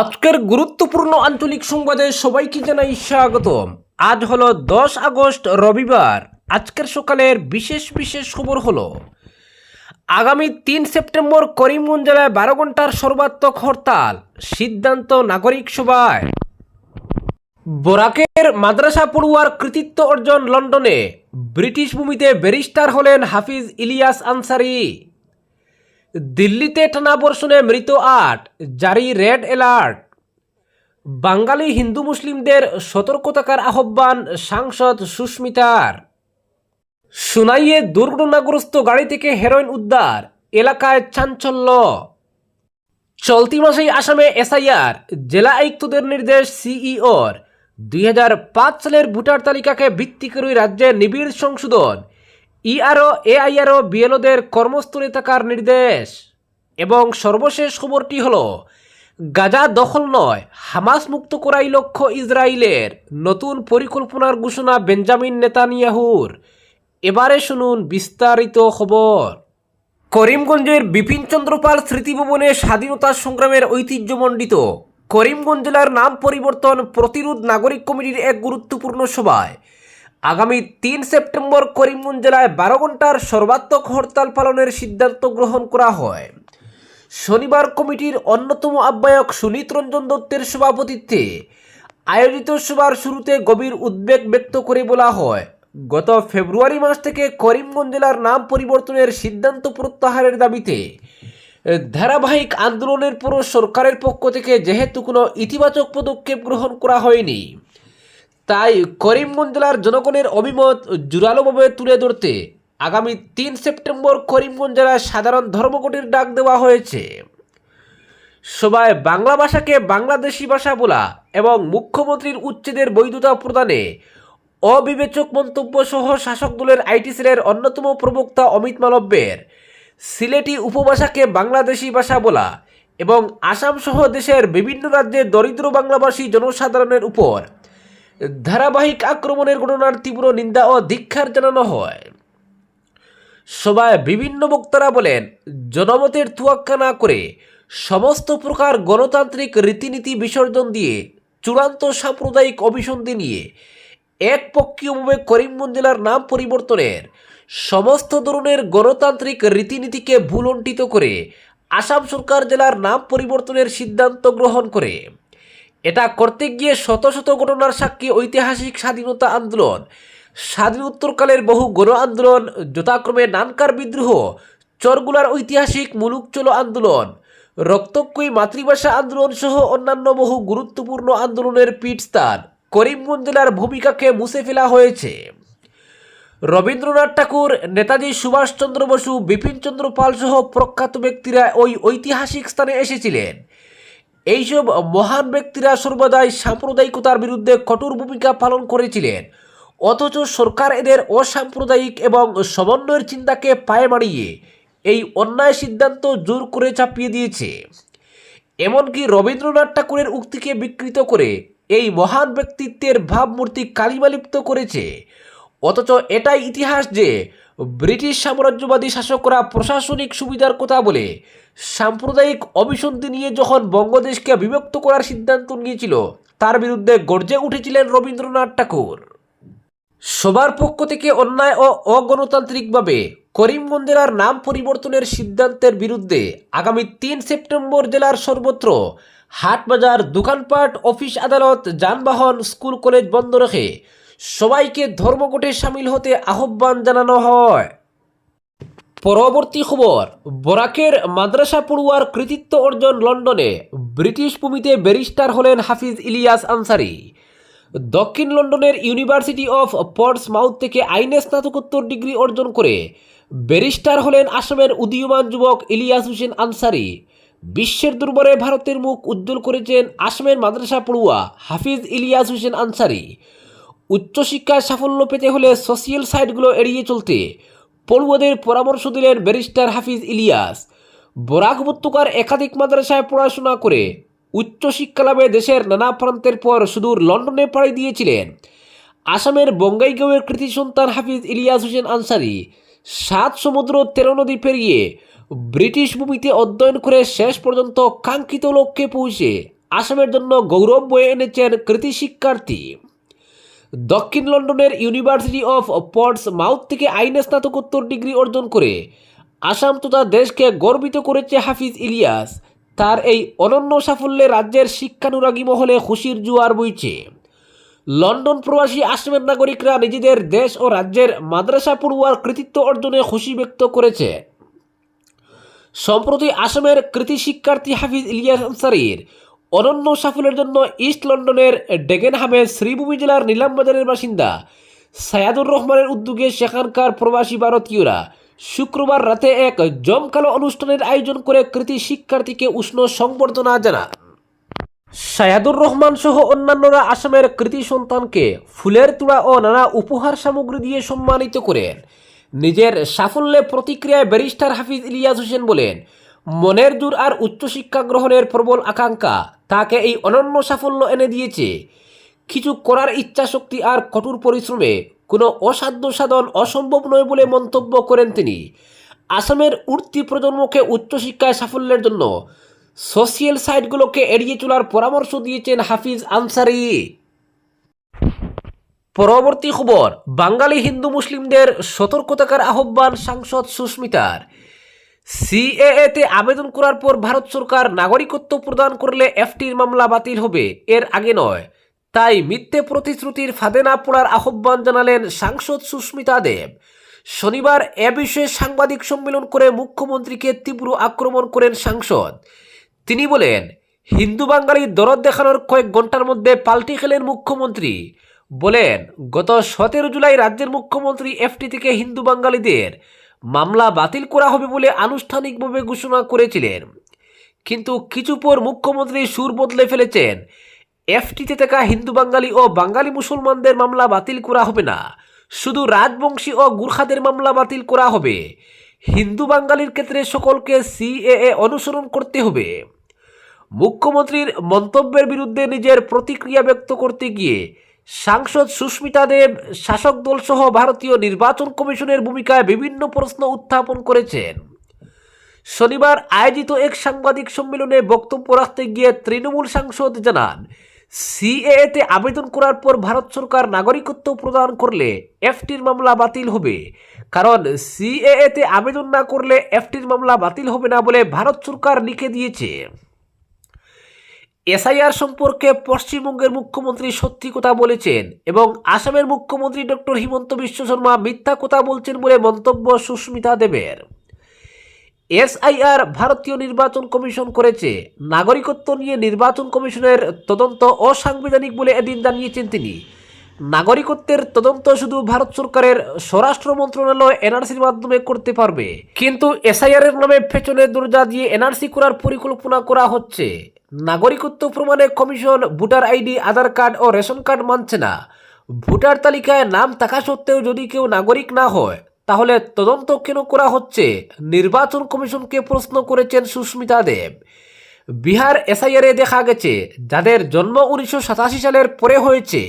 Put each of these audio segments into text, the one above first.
আজকের গুরুত্বপূর্ণ আঞ্চলিক সংবাদে সবাইকে জানাই স্বাগতম। আজ হলো দশ আগস্ট, রবিবার। আজকের সকালের বিশেষ বিশেষ খবর হলো, আগামী তিন সেপ্টেম্বর করিমগঞ্জ জেলায় বারো ঘণ্টার সর্বাত্মক হরতাল, সিদ্ধান্ত নাগরিক সভায়। বরাকের মাদ্রাসা পড়ুয়ার কৃতিত্ব অর্জন লন্ডনে, ব্রিটিশ ভূমিতে ব্যারিস্টার হলেন হাফিজ ইলিয়াস আনসারি। দিল্লিতে টানা বর্ষণে মৃত আট, জারি রেড অ্যালার্ট। বাঙালি হিন্দু মুসলিমদের সতর্ক থাকার আহ্বান সাংসদ সুস্মিতার। সুনাইয়ে দুর্ঘটনাগ্রস্ত গাড়ি থেকে হেরোইন উদ্ধার, এলাকায় চাঞ্চল্য। চলতি মাসেই আসামে এসআইআর, জেলা আয়ুক্তদের নির্দেশ সিইওর। দুই হাজার পাঁচ সালের ভোটার তালিকাকে ভিত্তি করে রাজ্যের নিবিড় সংশোধন। ইআরও, এআইআরও বিএলওদের কর্মস্থলে থাকার নির্দেশ। এবং সর্বশেষ খবরটি হল, গাজা দখল নয়, হামাস মুক্ত করাই লক্ষ্য ইসরায়েলের। নতুন পরিকল্পনার ঘোষণা বেঞ্জামিন নেতানিয়াহুর। এবারে শুনুন বিস্তারিত খবর। করিমগঞ্জের বিপিন চন্দ্রপাল স্মৃতিভবনে স্বাধীনতা সংগ্রামের ঐতিহ্যমণ্ডিত করিমগঞ্জ জেলার নাম পরিবর্তন প্রতিরোধ নাগরিক কমিটির এক গুরুত্বপূর্ণ সভায় আগামী তিন সেপ্টেম্বর করিমগঞ্জ জেলায় বারো ঘণ্টার সর্বাত্মক হরতাল পালনের সিদ্ধান্ত গ্রহণ করা হয়। শনিবার কমিটির অন্যতম আহ্বায়ক সুনীত রঞ্জন দত্তের সভাপতিত্বে আয়োজিত সভার শুরুতে গভীর উদ্বেগ ব্যক্ত করে বলা হয়, গত ফেব্রুয়ারি মাস থেকে করিমগঞ্জ জেলার নাম পরিবর্তনের সিদ্ধান্ত প্রত্যাহারের দাবিতে ধারাবাহিক আন্দোলনের পরও সরকারের পক্ষ থেকে যেহেতু কোনো ইতিবাচক পদক্ষেপ গ্রহণ করা হয়নি। তাই করিমগঞ্জ জেলার জনগণের অভিমত জোরালোভাবে তুলে ধরতে আগামী তিন সেপ্টেম্বর করিমগঞ্জ জেলায় সাধারণ ধর্মঘটের ডাক দেওয়া হয়েছে। সবাই বাংলা ভাষাকে বাংলাদেশি ভাষা বলা এবং মুখ্যমন্ত্রীর উচ্ছেদের বৈধতা প্রদানে অবিবেচক মন্তব্য সহ শাসক দলের আইটি সেলের অন্যতম প্রবক্তা অমিত মালব্যের সিলেটি উপভাষাকে বাংলাদেশি ভাষা বলা এবং আসাম সহ দেশের বিভিন্ন রাজ্যে দরিদ্র বাংলাভাষী জনসাধারণের উপর ধারাবাহিক আক্রমণের ঘটনার তীব্র নিন্দা ও ধিক্ষার জানানো হয়। সভায় বিভিন্ন বক্তারা বলেন, জনমতের তুয়াক্কা না করে সমস্ত প্রকার গণতান্ত্রিক রীতিনীতি বিসর্জন দিয়ে চূড়ান্ত সাম্প্রদায়িক অভিসন্ধি নিয়ে একপক্ষীয়ভাবে করিমগঞ্জ জেলার নাম পরিবর্তনের সমস্ত ধরনের গণতান্ত্রিক রীতিনীতিকে ভুলণ্ঠিত করে আসাম সরকার জেলার নাম পরিবর্তনের সিদ্ধান্ত গ্রহণ করে। এটা করতে গিয়ে শত শত ঘটনার সাক্ষী ঐতিহাসিক স্বাধীনতা আন্দোলন। স্বাধীনোত্তরকালের বহু গণ আন্দোলন, যথাক্রমে নানকার বিদ্রোহ, চরগুলার ঐতিহাসিক মুলুক চলো আন্দোলন, রক্তক্ষয়ী মাতৃভাষা আন্দোলন সহ অন্যান্য বহু গুরুত্বপূর্ণ আন্দোলনের পীঠস্থান করিমগঞ্জ জেলার ভূমিকাকে মুছে ফেলা হয়েছে। রবীন্দ্রনাথ ঠাকুর, নেতাজি সুভাষচন্দ্র বসু, বিপিনচন্দ্র পাল সহ প্রখ্যাত ব্যক্তিরা ওই ঐতিহাসিক স্থানে এসেছিলেন। এইসব মহান ব্যক্তিরা সর্বদাই সাম্প্রদায়িকতার বিরুদ্ধে কঠোর ভূমিকা পালন করেছিলেন। অথচ সরকার এদের অসাম্প্রদায়িক এবং সমন্বয়ের চিন্তাকে পায়ে মারিয়ে এই অন্যায় সিদ্ধান্ত জোর করে চাপিয়ে দিয়েছে। এমনকি রবীন্দ্রনাথ ঠাকুরের উক্তিকে বিকৃত করে এই মহান ব্যক্তিত্বের ভাবমূর্তি কালিমালিপ্ত করেছে। অথচ এটাই ইতিহাস যে ব্রিটিশ সাম্রাজ্যবাদী শাসকরা প্রশাসনিক সুবিধার কথা বলে সাম্প্রদায়িক অভিসন্ধি নিয়ে যখন বঙ্গদেশকে বিভক্ত করার সিদ্ধান্ত নিয়েছিল, তার বিরুদ্ধে গর্জে উঠেছিলেন রবীন্দ্রনাথ ঠাকুর। সবার পক্ষ থেকে অন্যায় ও অগণতান্ত্রিকভাবে করিমগঞ্জ জেলার নাম পরিবর্তনের সিদ্ধান্তের বিরুদ্ধে আগামী তিন সেপ্টেম্বর জেলার সর্বত্র হাটবাজার দোকানপাট, অফিস আদালত, যানবাহন, স্কুল, কলেজ বন্ধ রেখে সবাইকে ধর্মঘটে সামিল হতে আহ্বান জানানো হয়। পরবর্তী খবর, বরাকের মাদ্রাসা পড়ুয়ার কৃতিত্ব অর্জন লন্ডনে। ব্রিটিশ ভূমিতে ব্যারিস্টার হলেন হাফিজ ইলিয়াস আনসারি। দক্ষিণ লন্ডনের ইউনিভার্সিটি অফ পর্টস মাউথ থেকে আইনে স্নাতকোত্তর ডিগ্রি অর্জন করে ব্যারিস্টার হলেন আসামের উদীয়মান যুবক ইলিয়াস হোসেন আনসারি। বিশ্বের দুর্বরে ভারতের মুখ উজ্জ্বল করেছেন আসামের মাদ্রাসা পড়ুয়া হাফিজ ইলিয়াস হোসেন আনসারি। উচ্চশিক্ষায় সাফল্য পেতে হলে সোশিয়াল সাইটগুলো এড়িয়ে চলতে পড়ুয়াদের পরামর্শ দিলেন ব্যারিস্টার হাফিজ ইলিয়াস। বরাক উপত্যকার একাধিক মাদ্রাসায় পড়াশোনা করে উচ্চশিক্ষা লাভে দেশের নানা প্রান্তের পর সুদূর লন্ডনে পাড়ি দিয়েছিলেন। আসামের বঙ্গাইগাঁওয়ের কৃতি সন্তান হাফিজ ইলিয়াস হোসেন আনসারি সাত সমুদ্র তেরো নদী পেরিয়ে ব্রিটিশ ভূমিতে অধ্যয়ন করে শেষ পর্যন্ত কাঙ্ক্ষিত লক্ষ্যে পৌঁছে আসামের জন্য গৌরব বয়ে এনেছেন কৃতি শিক্ষার্থী। দক্ষিণ লন্ডনের ইউনিভার্সিটি অফ পর্টস মাউথ থেকে আইনে স্নাতকোত্তর ডিগ্রি অর্জন করে আসাম তথা দেশকে গর্বিত করেছে হাফিজ ইলিয়াস। তার এই অনন্য সাফল্যে রাজ্যের শিক্ষানুরাগী মহলে খুশির জোয়ার বইছে। লন্ডন প্রবাসী আসামের নাগরিকরা নিজেদের দেশ ও রাজ্যের মাদ্রাসা পড়ুয়ার কৃতিত্ব অর্জনে খুশি ব্যক্ত করেছে। সম্প্রতি আসামের কৃতি শিক্ষার্থী হাফিজ ইলিয়াস আনসারির অনন্য সাফল্যের জন্য ইস্ট লন্ডনের ডেগেনহামে শ্রীভূমি জেলার নীলামবাজারের বাসিন্দা সায়াদুর রহমানের উদ্যোগে সেখানকার প্রবাসী ভারতীয়রা শুক্রবার রাতে এক জমকালো অনুষ্ঠানের আয়োজন করে কৃতি শিক্ষার্থীকে উষ্ণ সংবর্ধনা জানান। সায়াদুর রহমান সহ অন্যান্যরা আসামের কৃতি সন্তানকে ফুলের তুড়া ও নানা উপহার সামগ্রী দিয়ে সম্মানিত করেন। নিজের সাফল্যে প্রতিক্রিয়ায় ব্যারিস্টার হাফিজ ইলিয়াস হোসেন বলেন মনের জোর আর উচ্চশিক্ষা গ্রহণের প্রবল আকাঙ্ক্ষা তাকে এই অনন্য সাফল্য এনে দিয়েছে। কিছু করার ইচ্ছা শক্তি আর কঠোর পরিশ্রমে কোনো অসাধ্য সাধন অসম্ভব নয় বলে মন্তব্য করেন তিনি। আসামের উঠতি প্রজন্মকে উচ্চশিক্ষায় সাফল্যের জন্য সোশিয়াল সাইটগুলোকে এড়িয়ে চলার পরামর্শ দিয়েছেন হাফিজ আনসারি। পরবর্তী খবর, বাঙালি হিন্দু মুসলিমদের সতর্কতাকার আহ্বান সাংসদ সুস্মিতার। সিএএতে আবেদন করার পর ভারত সরকার নাগরিকত্ব প্রদান করলে এফটির মামলা বাতিল হবে। এর আগে নয়। তাই মিথ্যে প্রতিশ্রুতির ফাঁদে না পড়ার আহ্বান জানালেন সাংসদ সুস্মিতা দেব। শনিবার এ বিষয়ে সাংবাদিক সম্মেলন করে মুখ্যমন্ত্রীকে তীব্র আক্রমণ করেন সাংসদ। তিনি বলেন, হিন্দু বাঙালির দরদ দেখানোর কয়েক ঘণ্টার মধ্যে পাল্টি খেলেন মুখ্যমন্ত্রী। বলেন, গত সতেরো জুলাই রাজ্যের মুখ্যমন্ত্রী এফটি থেকে হিন্দু বাঙালিদের মামলা বাতিল করা হবে বলে আনুষ্ঠানিকভাবে ঘোষণা করেছিলেন। কিন্তু কিছু পর মুখ্যমন্ত্রী সুর বদলে ফেলেছেন। এফটিতে থাকা হিন্দু বাঙালি ও বাঙালি মুসলমানদের মামলা বাতিল করা হবে না। শুধু রাজবংশী ও গুর্খাদের মামলা বাতিল করা হবে। হিন্দু বাঙালির ক্ষেত্রে সকলকে সিএএ অনুসরণ করতে হবে। মুখ্যমন্ত্রীর মন্তব্যের বিরুদ্ধে নিজের প্রতিক্রিয়া ব্যক্ত করতে গিয়ে সাংসদ সুস্মিতা দেব, শাসক দল সহ ভারতীয় নির্বাচন কমিশনের ভূমিকায় বিভিন্ন প্রশ্ন উত্থাপন করেছেন। শনিবার আয়োজিত এক সাংবাদিক সম্মেলনে বক্তব্য রাখতে গিয়ে তৃণমূল সাংসদ জানান, সিএএতে আবেদন করার পর ভারত সরকার নাগরিকত্ব প্রদান করলে এফটির মামলা বাতিল হবে। কারণ সিএএতে আবেদন না করলে এফটির মামলা বাতিল হবে না বলে ভারত সরকার লিখে দিয়েছে। এসআইআর সম্পর্কে পশ্চিমবঙ্গের মুখ্যমন্ত্রী সত্যি কথা বলেছেন এবং আসামের মুখ্যমন্ত্রী ডক্টর হিমন্ত বিশ্ব শর্মা মিথ্যা কথা বলছেন বলে মন্তব্য সুস্মিতা দেবের। এসআইআর ভারতীয় নির্বাচন কমিশন করেছে। নাগরিকত্ব নিয়ে নির্বাচন কমিশনের তদন্ত অসাংবিধানিক বলে এদিন জানিয়েছেন তিনি। নাগরিকত্বের তদন্ত শুধু ভারত সরকারের স্বরাষ্ট্র মন্ত্রণালয়, এনআরসির মাধ্যমে করতে পারবে। কিন্তু এসআইআর এর নামে পেছনে দরজা দিয়ে এনআরসি করার পরিকল্পনা করা হচ্ছে। নাগরিকত্ব প্রমাণে commission voter ID, Aadhaar card ও রেশন কার্ড মানছে না। ভোটার তালিকায় নাম থাকা সত্ত্বেও যদি কেউ নাগরিক না হয়, তাহলে তদন্ত কেন করা হচ্ছে? নির্বাচন কমিশনকে প্রশ্ন করেছেন সুস্মিতা দেব। বিহার এসআইআরে দেখা গেছে, যাদের জন্ম উনিশশো সাতাশি সালের পরে হয়েছে,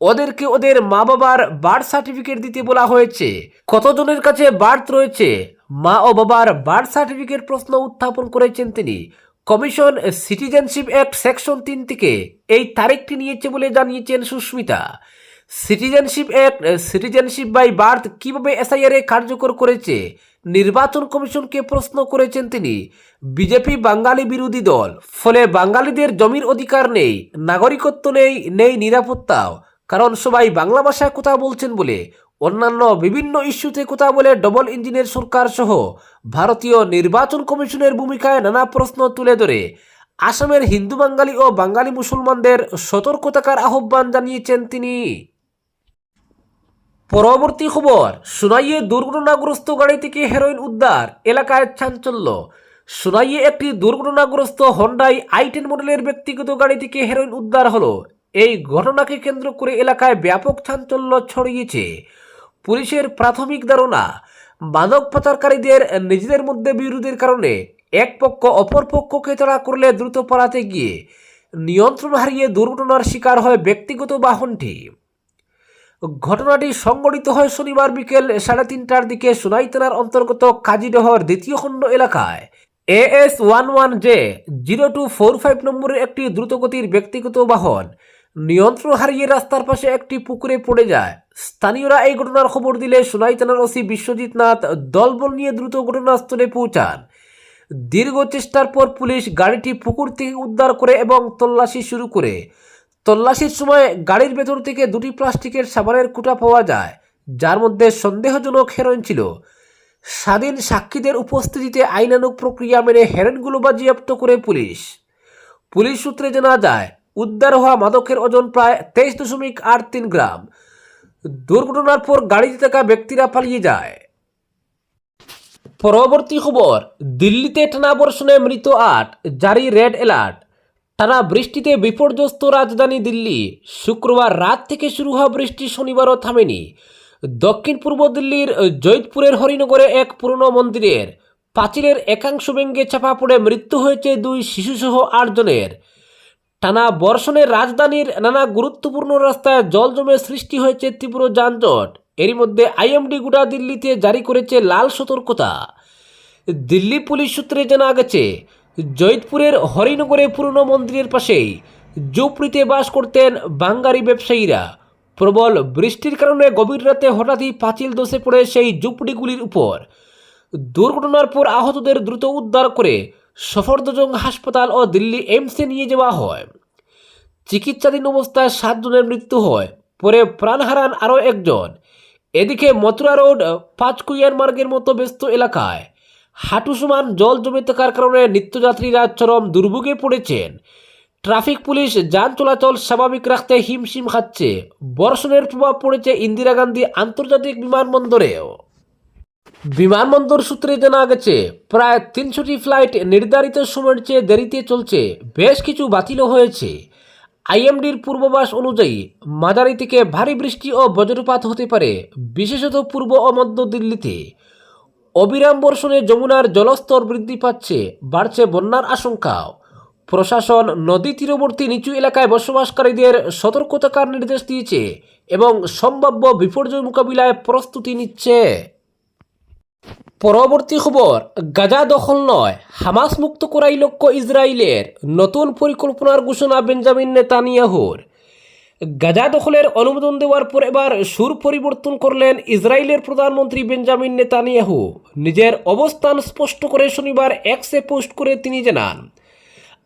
ওদেরকে ওদের মা বাবার বার্থ সার্টিফিকেট দিতে বলা হয়েছে। কতজনের কাছে বার্থ রয়েছে? মা ও বাবার বার্থ সার্টিফিকেট প্রশ্ন উত্থাপন করেছেন তিনি। কমিশন সিটিজেনশিপ অ্যাক্ট সেকশন তিন থেকে এই তারিখটি নিয়েছে বলে জানিয়েছেন Susmita. Citizenship act, citizenship by birth কীভাবে এসআইআরে কার্যকর করেছে? নির্বাচন কমিশনকে প্রশ্ন করেছেন তিনি। বিজেপি বাঙালি বিরোধী দল, ফলে বাঙালিদের জমির অধিকার নেই, নাগরিকত্ব নেই নেই নিরাপত্তাও। কারণ সবাই বাংলা ভাষায় কথা বলছেন বলে অন্যান্য বিভিন্ন ইস্যুতে কথা বলে ডবল ইঞ্জিনের সরকার সহ ভারতীয় নির্বাচন কমিশনের ভূমিকায় নানা প্রশ্ন তুলে ধরে। আসামের হিন্দু বাঙালি ও বাঙালি মুসলমানদের সতর্কতাকার আহ্বান জানিয়েছেন তিনি। পরবর্তী খবর, সুনাইয়ে দুর্ঘটনাগ্রস্ত গাড়ি থেকে হেরোইন উদ্ধার, এলাকায় চাঞ্চল্য। সুনাইয়ে একটি দুর্ঘটনাগ্রস্ত হন্ডাই আই টেন মডেলের ব্যক্তিগত গাড়ি থেকে হেরোইন উদ্ধার হলো। এই ঘটনাকে কেন্দ্র করে এলাকায় ব্যাপক চাঞ্চল্য ছড়িয়েছে। পুলিশের প্রাথমিক ধারণা, মাদক পাচারকারীদের নিজেদের মধ্যে বিরোধের কারণে এক পক্ষ অপর পক্ষকে তাড়া করলে দ্রুত পালাতে গিয়ে নিয়ন্ত্রণ হারিয়ে দুর্ঘটনার শিকার হয় ব্যক্তিগত বাহনটি। ঘটনাটি সংঘটিত হয় শনিবার বিকেল সাড়ে তিনটার দিকে সোনাই থানার অন্তর্গত কাজীডহর দ্বিতীয় খণ্ড এলাকায়। A S one one J zero two four five নম্বরের একটি দ্রুতগতির ব্যক্তিগত বাহন নিয়ন্ত্রণ হারিয়ে রাস্তার পাশে একটি পুকুরে পড়ে যায়। স্থানীয়রা এই ঘটনার খবর দিলে সোনাই থানার ওসি বিশ্বজিৎ নাথ দলবল নিয়ে দ্রুত ঘটনাস্থলে পৌঁছান। দীর্ঘ চেষ্টার পর পুলিশ গাড়িটি পুকুর থেকে উদ্ধার করে এবং তল্লাশি শুরু করে। তল্লাশির সময় গাড়ির ভেতর থেকে দুটি প্লাস্টিকের সাবানের কুটা পাওয়া যায়, যার মধ্যে সন্দেহজনক হেরোইন ছিল। স্বাধীন সাক্ষীদের উপস্থিতিতে আইনানুক প্রক্রিয়া মেনে হেরোইনগুলো বাজেয়াপ্ত করে পুলিশ। পুলিশ সূত্রে জানা যায়, উদ্ধার হওয়া মাদকের ওজন প্রায় তেইশ দশমিক আট তিন গ্রাম। দুর্ঘটনার পর গাড়িতে থাকা ব্যক্তিরা পালিয়ে যায়। পরবর্তী খবর, দিল্লিতে টানা বর্ষণে মৃত আট, জারি রেড অ্যালার্ট। টানা বৃষ্টিতে বিপর্যস্ত রাজধানী দিল্লি। শুক্রবার রাত থেকে শুরু হওয়া বৃষ্টি শনিবারও থামেনি। দক্ষিণ পূর্ব দিল্লির জৈতপুরের হরিনগরে এক পুরনো মন্দিরের পাঁচিলের একাংশ ভেঙ্গে চাপা পড়ে মৃত্যু হয়েছে দুই শিশুসহ আটজনের। টানা বর্ষণে রাজধানীর নানা গুরুত্বপূর্ণ রাস্তায় জল জমে সৃষ্টি হয়েছে তীব্র যানজট। এরই মধ্যে আইএমডি গোটা দিল্লিতে জারি করেছে লাল সতর্কতা। দিল্লি পুলিশ সূত্রে জানা গেছে, জৈতপুরের হরিনগরে পুরনো মন্দিরের পাশেই জুপড়িতে বাস করতেন বাঙ্গারি ব্যবসায়ীরা। প্রবল বৃষ্টির কারণে গভীর রাতে হঠাৎই পাঁচিল দোষে পড়ে সেই জুপড়িগুলির উপর। দুর্ঘটনার পর আহতদের দ্রুত উদ্ধার করে সফরদজং হাসপাতাল ও দিল্লি এইমসে নিয়ে যাওয়া হয়। চিকিৎসাধীন অবস্থায় সাতজনের মৃত্যু হয়, পরে প্রাণ হারান আরও একজন। এদিকে মথুরা রোড, পাঁচকুইয়ার মার্গের মতো ব্যস্ত এলাকায় হাঁটু জল জমে থাকার কারণে নিত্যযাত্রীরা চরম দুর্ভোগে পড়েছেন। ট্রাফিক পুলিশ যান চলাচল স্বাভাবিক রাখতে হিমশিম খাচ্ছে। বর্ষণের প্রভাব পড়েছে ইন্দিরা গান্ধী আন্তর্জাতিক বিমানবন্দরেও। বিমানবন্দর সূত্রে জানা গেছে, প্রায় তিনশোটি ফ্লাইট নির্ধারিত সময়ের চেয়ে দেরিতে চলছে। বেশ কিছু বাতিলও হয়েছে। আইএমডির পূর্বাভাস অনুযায়ী মাদারি থেকে ভারী বৃষ্টি ও বজ্রপাত হতে পারে, বিশেষত পূর্ব ও মধ্য দিল্লিতে। অবিরাম বর্ষণে যমুনার জলস্তর বৃদ্ধি পাচ্ছে, বাড়ছে বন্যার আশঙ্কাও প্রশাসন নদী তীরবর্তী নিচু এলাকায় বসবাসকারীদের সতর্ক থাকার নির্দেশ দিয়েছে এবং সম্ভাব্য বিপর্যয় মোকাবিলায় প্রস্তুতি নিচ্ছে। পরবর্তী খবর, গাজা দখল নয়। হামাস মুক্ত করাই লক্ষ্য ইসরায়েলের নতুন পরিকল্পনার ঘোষণা বেঞ্জামিন নেতানিয়াহুর। গাজা দখলের অনুমোদন দেওয়ার পর এবার সুর পরিবর্তন করলেন ইসরায়েলের প্রধানমন্ত্রী বেঞ্জামিন নেতানিয়াহু। নিজের অবস্থান স্পষ্ট করে শনিবার এক্সে পোস্ট করে তিনি জানান,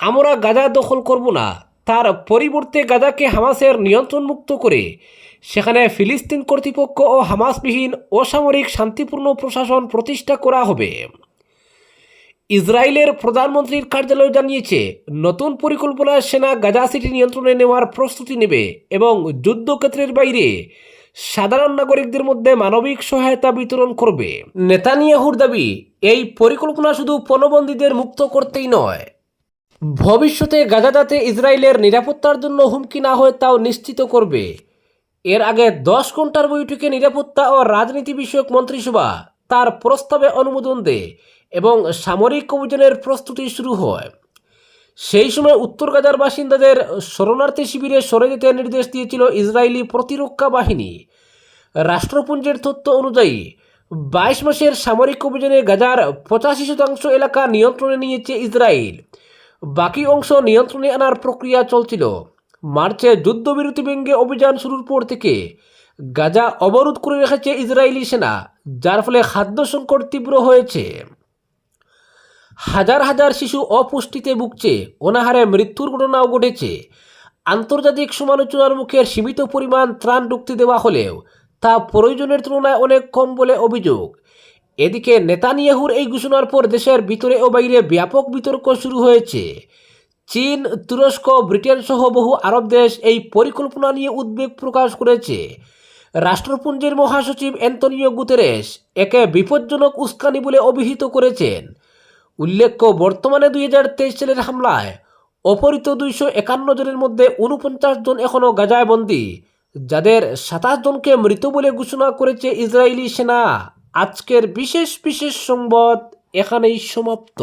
আমরা গাজা দখল করব না। তার পরিবর্তে গাজাকে হামাসের নিয়ন্ত্রণমুক্ত করে সেখানে ফিলিস্তিন কর্তৃপক্ষ ও হামাসবিহীন অসামরিক শান্তিপূর্ণ প্রশাসন প্রতিষ্ঠা করা হবে। ইসরায়েলের প্রধানমন্ত্রীর কার্যালয় জানিয়েছে, নতুন পরিকল্পনায় সেনা গাজা সিটি নিয়ন্ত্রণে নেওয়ার প্রস্তুতি নেবে এবং যুদ্ধক্ষেত্রের বাইরে সাধারণ নাগরিকদের মধ্যে মানবিক সহায়তা বিতরণ করবে। নেতানিয়াহুর দাবি, এই পরিকল্পনা শুধু পণবন্দীদের মুক্ত করতেই নয়। ভবিষ্যতে গাজাদাতে ইসরায়েলের নিরাপত্তার জন্য হুমকি না হয় তাও নিশ্চিত করবে। এর আগে দশ ঘণ্টার বৈঠকে নিরাপত্তা ও রাজনীতি বিষয়ক মন্ত্রিসভা তার প্রস্তাবে অনুমোদন দেয় এবং সামরিক অভিযানের প্রস্তুতি শুরু হয়। সেই সময় উত্তর গাজার বাসিন্দাদের শরণার্থী শিবিরে সরে যেতে নির্দেশ দিয়েছিল ইসরায়েলি প্রতিরক্ষা বাহিনী। রাষ্ট্রপুঞ্জের তথ্য অনুযায়ী, বাইশ মাসের সামরিক অভিযানে গাজার পঁচাশি শতাংশ এলাকা নিয়ন্ত্রণে নিয়েছে ইসরায়েল। বাকি অংশ নিয়ন্ত্রণে আনার প্রক্রিয়া চলছিল। মার্চে যুদ্ধবিরতি ভেঙ্গে অভিযান শুরুর পর থেকে গাজা অবরোধ করে রেখেছে ইসরায়েলি সেনা, যার ফলে খাদ্য সংকট তীব্র হয়েছে। হাজার হাজার শিশু অপুষ্টিতে ভুগছে, অনাহারে মৃত্যুর ঘটনাও ঘটেছে। আন্তর্জাতিক সমালোচনার মুখে সীমিত পরিমাণ ত্রাণ ঢুকতে দেওয়া হলেও তা প্রয়োজনের তুলনায় অনেক কম বলে অভিযোগ। এদিকে নেতানিয়াহুর এই ঘোষণার পর দেশের ভিতরে ও বাইরে ব্যাপক বিতর্ক শুরু হয়েছে। চীন, তুরস্ক, ব্রিটেন সহ বহু আরব দেশ এই পরিকল্পনা নিয়ে উদ্বেগ প্রকাশ করেছে। রাষ্ট্রপুঞ্জের মহাসচিব অ্যান্তনিও গুতেরেস একে বিপজ্জনক উস্কানি বলে অভিহিত করেছেন। উল্লেখ্য, বর্তমানে দুই হাজার তেইশ সালের হামলায় অপহৃত দুইশো একান্ন জনের মধ্যে উনপঞ্চাশ জন এখনও গাজায় বন্দী যাদের সাতাশ জনকে মৃত বলে ঘোষণা করেছে ইসরায়েলি সেনা। আজকের বিশেষ বিশেষ সংবাদ এখানেই সমাপ্ত।